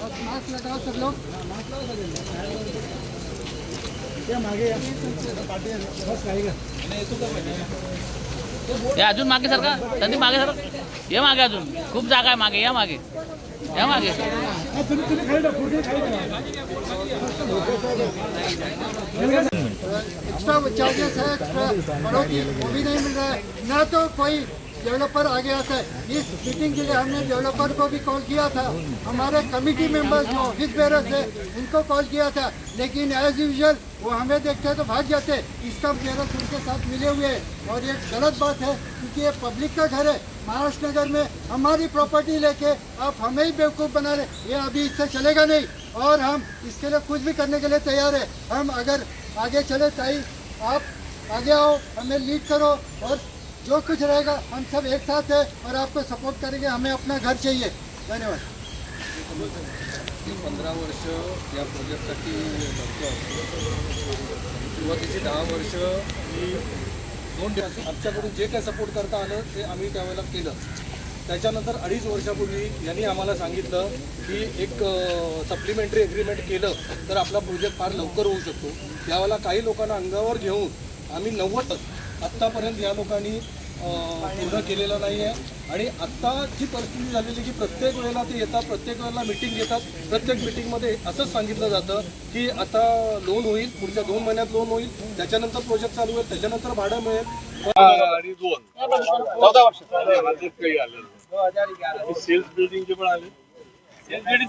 Mask अजून मागे sir का? संदीप मागे सर? ये मागे अजून. खूप जागा आहे मागे. या मागे. या मागे. एक्स्ट्रा चार्जेस है एक्स्ट्रा बढ़ोतरी वो भी नहीं मिल रहा है ना तो कोई डेवलपर आगे आता है। इस मीटिंग के लिए हमने डेवलपर को भी कॉल किया था। हमारे कमिटी मेंबर्स जो ऑफ़िस बेरर्स है इनको कॉल किया था। लेकिन एज यूजल वो हमें देखते तो भाग जाते इसका बेरर्स उनके साथ मिले हुए हैं। और ये गलत बात है, क्योंकि ये पब्लिक का घर है। महाराष्ट्र नगर में हमारी प्रॉपर्टी लेके आप हमें ही बेवकूफ़ बना रहे ये अभी इससे चलेगा नहीं। और हम इसके लिए कुछ भी करने के लिए तैयार है। हम अगर आगे चले, ताई आप आगे आओ, हमें लीड करो और जो कुछ रहेगा हम सब एक साथ है और आपको सपोर्ट करेंगे। हमें अपना घर चाहिए। धन्यवाद। पंधरा वर्ष या प्रोजेक्टसाठी लढतो सुरुवातीची दहा वर्ष मी दोन दिवस आमच्याकडून जे काय सपोर्ट करता आलं ते आम्ही त्यावेळेला केलं. त्याच्यानंतर अडीच वर्षापूर्वी यांनी आम्हाला सांगितलं की एक सप्लिमेंटरी एग्रीमेंट केलं तर आपला प्रोजेक्ट फार लवकर होऊ शकतो. त्यावेळेला काही लोकांना अंगावर घेऊन आम्ही नव्वद आत्तापर्यंत या लोकांनी पूर्ण केलेलं नाही आहे आणि आत्ता जी परिस्थिती झालेली की प्रत्येक वेळेला ते येतात प्रत्येक वेळेला मिटिंग घेतात. प्रत्येक मिटिंगमध्ये असंच सांगितलं जातं की आता लोन होईल पुढच्या दोन महिन्यात लोन होईल त्याच्यानंतर प्रोजेक्ट चालू होईल त्याच्यानंतर भाडं मिळेल. दोन. सेल्स बिल्डिंगचे पण आले. सेल्स बिल्डिंग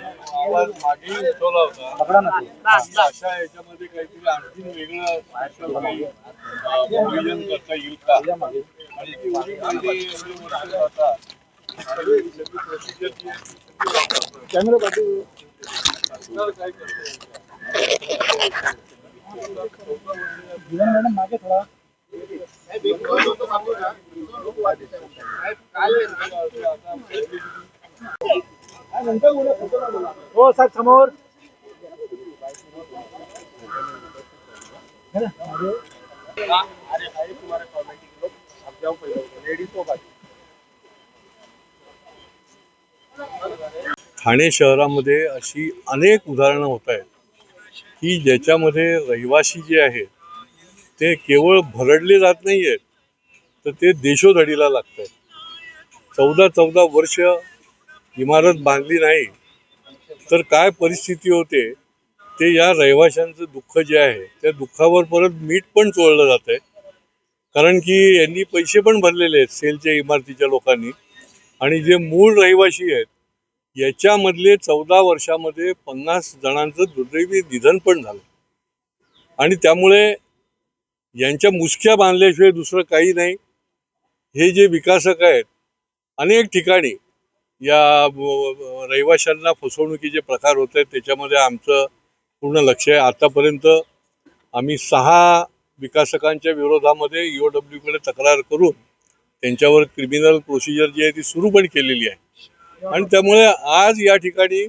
आवाज मागे उठवला होता. अशा याच्यामध्ये काहीतरी आणखीन वेगळं प्रोव्हिजन करता येईल का? आणि एवढी काही एवढी वर्ष आता प्रोसिजर काय करतो हो साहेब समोर. ठाणे शहरामध्ये अशी अनेक उदाहरणं होत आहेत की ज्याच्यामध्ये रहिवासी जे आहेत ते केवळ भरडले जात नाही आहेत तर ते देशोधडीला लागत आहेत चौदा चौदा वर्ष इमारत बांधली नाही तर काय परिस्थिती होते? ते या रहिवाशांचं दुःख जे आहे त्या दुःखावर परत मीठ पण चोळलं जात आहे कारण की यांनी पैसे पण भरलेले आहेत सेलच्या इमारतीच्या लोकांनी. आणि जे मूळ रहिवाशी आहेत याच्यामधले चौदा वर्षामध्ये पन्नास जणांचं दुर्दैवी निधन पण झालं. आणि त्यामुळे यांच्या मुसक्या बांधल्याशिवाय दुसरं काही नाही. हे जे विकासक आहेत अनेक ठिकाणी या रहिवाशांना फसवणुकीचे प्रकार होत आहेत त्याच्यामध्ये आमचं पूर्ण लक्ष आहे. आतापर्यंत आम्ही सहा विकासकांच्या विरोधामध्ये यू ई कडे तक्रार करून त्यांच्यावर क्रिमिनल प्रोसिजर जी आहे ती सुरू पण केलेली आहे. आणि त्यामुळे आज या ठिकाणी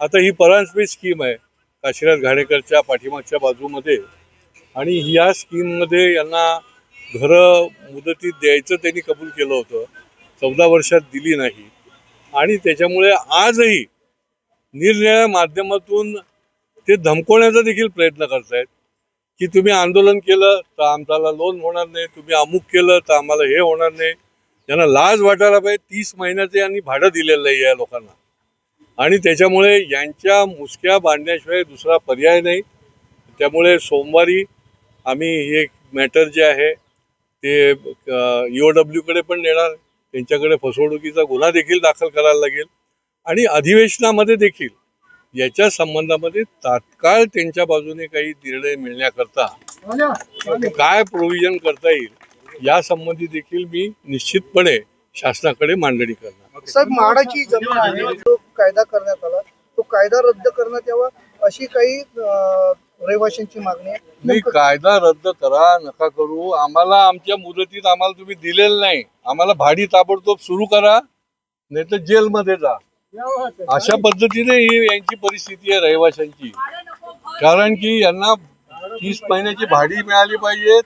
आता ही परांजपे स्कीम आहे काशीनाथ घाणेकरच्या पाठीमागच्या बाजूमध्ये. आणि या स्कीममध्ये यांना घरं मुदतीत द्यायचं त्यांनी कबूल केलं होतं. चौदा वर्षात दिली नाही. आणि त्याच्यामुळे आजही निरनिळ्या माध्यमातून ते धमकवण्याचा देखील प्रयत्न करतायत की तुम्ही आंदोलन केलं तर आमच्याला लोन होणार नाही तुम्ही अमुक केलं तर आम्हाला हे होणार नाही. त्यांना लाज वाटायला पाहिजे तीस महिन्याचे यांनी भाडं दिलेलं आहे या लोकांना. आणि त्याच्यामुळे यांच्या मुसक्या बांधण्याशिवाय दुसरा पर्याय नाही. त्यामुळे सोमवारी आम्ही हे मॅटर जे आहे ते ई डब्ल्यूकडे पण नेणार. त्यांच्याकडे फसवणुकीचा गुन्हा देखील दाखल करायला लागेल. आणि अधिवेशनामध्ये देखील याच्या संबंधामध्ये तात्काळ त्यांच्या बाजूने काही निर्णय मिळण्याकरता काय प्रोव्हिजन करता येईल या संबंधी देखील मी निश्चितपणे शासनाकडे मांडणी करणार. सर म्हाडाची जमीन आहे. जो कायदा करण्यात आला तो कायदा रद्द करण्यात यावा अशी काही रहिवाशांची मागणी आहे. नाही कायदा रद्द करा नका करू. आम्हाला आमच्या मुदतीत आम्हाला तुम्ही दिलेलं नाही. आम्हाला भाडी ताबडतोब सुरू करा नाही तर जेलमध्ये जा. अशा पद्धतीने ही यांची परिस्थिती आहे रहिवाशांची. कारण की यांना तीस महिन्याची भाडी मिळाली पाहिजेत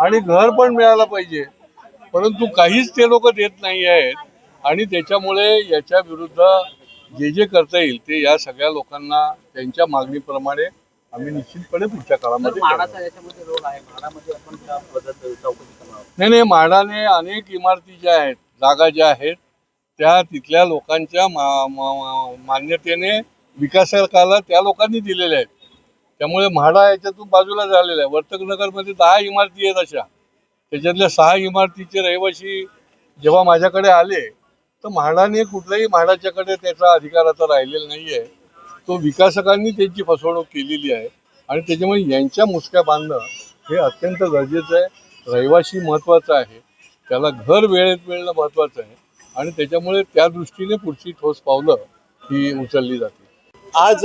आणि घर पण मिळालं पाहिजे. परंतु काहीच ते लोक देत नाही आहेत. आणि त्याच्यामुळे याच्या विरुद्ध जे जे करता येईल ते या सगळ्या लोकांना त्यांच्या मागणीप्रमाणे आम्ही निश्चितपणे पुढच्या काळामध्ये. नाही नाही म्हाडाने अनेक इमारती ज्या आहेत जागा ज्या आहेत त्या तिथल्या लोकांच्या मान्यतेने विकासाला त्या लोकांनी दिलेल्या आहेत. त्यामुळे म्हाडा याच्यातून बाजूला झालेला आहे. वर्तकनगरमध्ये दहा इमारती आहेत अशा. त्याच्यातल्या सहा इमारतीचे रहिवासी जेव्हा माझ्याकडे आले तर म्हाडाने कुठल्याही म्हाडाच्याकडे त्याचा अधिकार आता राहिलेला नाही आहे तो विकासकांनी त्यांची फसवणूक केलेली आहे. आणि त्याच्यामुळे यांच्या मुसक्या बांधणं हे अत्यंत गरजेचं आहे. रहिवाशी महत्त्वाचा आहे. त्याला घर वेळेत मिळणं महत्त्वाचं आहे. आणि त्याच्यामुळे त्या दृष्टीने पुढची ठोस पावलं ही उचलली जाते आज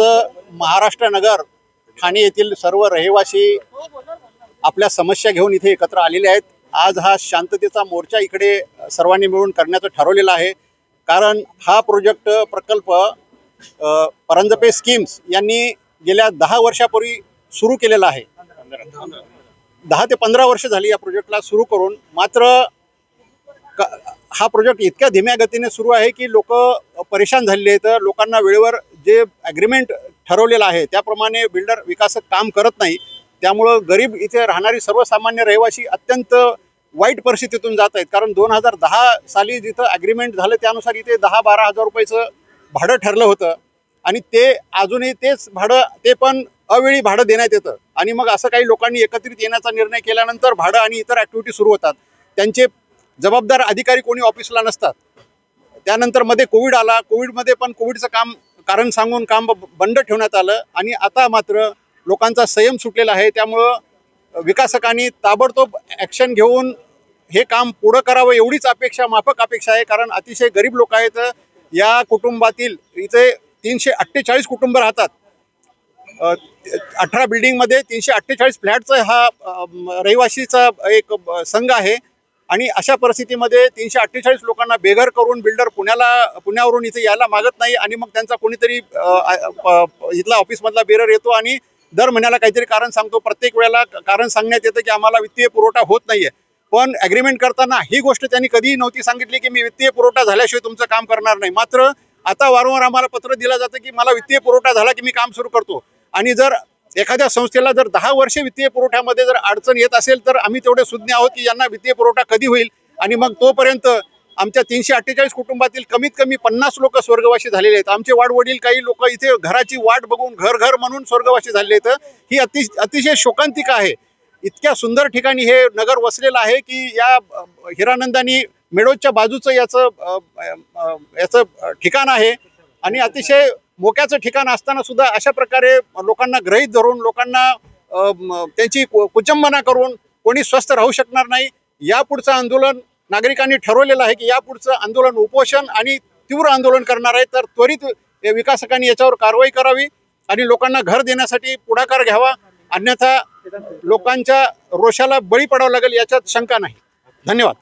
महाराष्ट्र नगर ठाणे येथील सर्व रहिवासी आपल्या समस्या घेऊन इथे एकत्र आलेले आहेत. आज हा शांततेचा मोर्चा इकडे सर्वांनी मिळून करण्याचं ठरवलेलं आहे. कारण हा प्रोजेक्ट प्रकल्प परांजपे स्कीम्स यांनी गेल्या दहा वर्षापूर्वी सुरू केलेला आहे. दहा ते पंधरा वर्ष झाली या प्रोजेक्टला सुरू करून. मात्र हा प्रोजेक्ट इतक्या धीम्या गतीने सुरू आहे की लोक परेशान झालेले आहेत. लोकांना वेळेवर जे ॲग्रीमेंट ठरवलेलं आहे त्याप्रमाणे बिल्डर विकासक काम करत नाही. त्यामुळं गरीब इथे राहणारी सर्वसामान्य रहिवासी अत्यंत वाईट परिस्थितीतून जात आहेत. कारण दोन हजार दहा साली जिथं ॲग्रीमेंट झालं त्यानुसार इथे दहा बारा हजार रुपयाचं भाडं ठरलं होतं. आणि ते अजूनही तेच भाडं ते पण अवेळी भाडं देण्यात येतं. आणि मग असं काही लोकांनी एकत्रित येण्याचा निर्णय केल्यानंतर भाडं आणि इतर ॲक्टिव्हिटी सुरू होतात. त्यांचे जबाबदार अधिकारी कोणी ऑफिसला नसतात. त्यानंतरमध्ये कोविड आला. कोविडमध्ये पण कोविडचं काम कारण सांगून काम ब- बंद ठेवण्यात आलं. आणि आता मात्र लोकांचा संयम सुटलेला आहे. त्यामुळं विकासकांनी ताबडतोब ॲक्शन घेऊन हे काम पुढं करावं एवढीच अपेक्षा माफक अपेक्षा आहे. कारण अतिशय गरीब लोक आहेत. या कुटुंबातील इथे तीनशे अठ्ठेचाळीस कुटुंब राहतात. अठरा बिल्डिंगमध्ये तीनशे अठ्ठेचाळीस फ्लॅटचा हा रहिवासीचा एक संघ आहे. आणि अशा परिस्थितीमध्ये तीनशे अठ्ठेचाळीस लोकांना बेघर करून बिल्डर पुण्याला पुण्यावरून इथे यायला मागत नाही आणि मग त्यांचा कोणीतरी इथला ऑफिसमधला बेरर येतो आणि दर महिन्याला काहीतरी कारण सांगतो. प्रत्येक वेळेला कारण सांगण्यात येतं की आम्हाला वित्तीय पुरवठा होत नाही आहे पण ॲग्रीमेंट करताना ही गोष्ट त्यांनी कधीही नव्हती सांगितली की मी वित्तीय पुरवठा झाल्याशिवाय तुमचं काम करणार नाही. मात्र आता वारंवार आम्हाला पत्र दिलं जातं की मला वित्तीय पुरवठा झाला की मी काम सुरू करतो. आणि जर एखाद्या संस्थेला जर दहा वर्षे वित्तीय पुरवठ्यामध्ये जर अडचण येत असेल तर आम्ही तेवढे सुज्ञ आहोत की यांना वित्तीय पुरवठा कधी होईल. आणि मग तोपर्यंत आमच्या तीनशे अठ्ठेचाळीस कुटुंबातील कमीत कमी पन्नास लोक स्वर्गवासी झालेले आहेत. आमचे वाडवडील काही लोक इथे घराची वाट बघून घर घर म्हणून स्वर्गवासी झालेले आहेत. ही अतिश अतिशय शोकांतिका आहे. इतक्या सुंदर ठिकाणी हे नगर वसलेलं आहे की या हिरानंदानी मेडोजच्या बाजूचं याचं याचं ठिकाण आहे. आणि अतिशय मोक्याचं ठिकाण असताना सुद्धा अशा प्रकारे लोकांना ग्रहित धरून लोकांना त्यांची कु- कुचंबना करून कोणी स्वस्थ राहू शकणार नाही. यापुढचं आंदोलन नागरिकांनी ठरवलेलं आहे की यापुढचं आंदोलन उपोषण आणि तीव्र आंदोलन करणार आहे. तर त्वरित या विकासकांनी याच्यावर कारवाई करावी आणि लोकांना घर देण्यासाठी पुढाकार घ्यावा. अन्यथा लोकांच्या रोषाला बळी पडावं लागेल याच्यात शंका नाही. धन्यवाद.